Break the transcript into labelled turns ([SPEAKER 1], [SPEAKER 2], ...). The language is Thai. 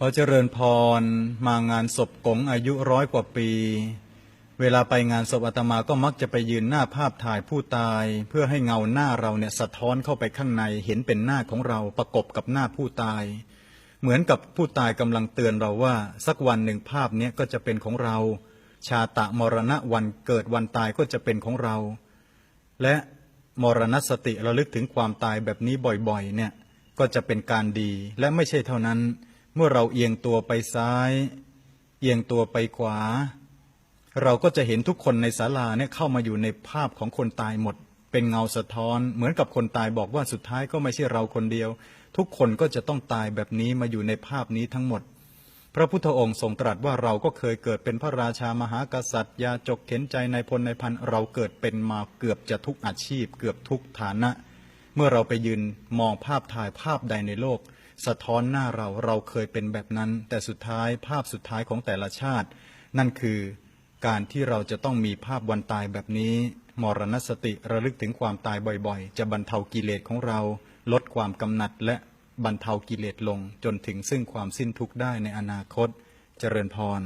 [SPEAKER 1] ขอเจริญพรมางานศพกงอายุร้อยกว่าปี เวลาไปงานศพอาตมาก็มักจะไปยืนหน้าภาพถ่ายผู้ตาย เพื่อให้เงาหน้าเราเนี่ยสะท้อนเข้าไปข้างในเห็นเป็นหน้าของเราประกบกับหน้าผู้ตาย เหมือนกับผู้ตายกำลังเตือนเราว่า สักวันหนึ่งภาพเนี้ยก็จะเป็นของเรา ชาตะมรณะวันเกิดวันตายก็จะเป็นของเรา และมรณสติระลึกถึงความตายแบบนี้บ่อยๆเนี่ยก็จะเป็นการดีและไม่ใช่เท่านั้น เมื่อเราเอียงตัวไปซ้าย เอียงตัวไปขวา เราก็จะเห็นทุกคนในศาลาเนี่ยเข้ามาอยู่ในภาพของคนตายหมด เป็นเงาสะท้อน เหมือนกับคนตายบอกว่าสุดท้ายก็ไม่ใช่เราคนเดียว ทุกคนก็จะต้องตายแบบนี้มาอยู่ในภาพนี้ทั้งหมด พระพุทธองค์ทรงตรัสว่าเราก็เคยเกิดเป็นพระราชามหากษัตริย์ ยาจกเข็นใจในพลในพันเราเกิดเป็นมาเกือบจะทุกอาชีพ เกือบทุกฐานะ เมื่อเราไปยืนมองภาพถ่ายภาพใดในโลก สะท้อนหน้าเราเราเคยเป็นแบบนั้น แต่สุดท้ายภาพสุดท้ายของแต่ละชาติ นั่นคือการที่เราจะต้องมีภาพวันตายแบบนี้ มรณสติระลึกถึงความตายบ่อยๆ จะบรรเทากิเลสของเรา ลดความกำหนัดและบรรเทากิเลสลงจนถึงซึ่งความสิ้นทุกข์ได้ในอนาคต เจริญพร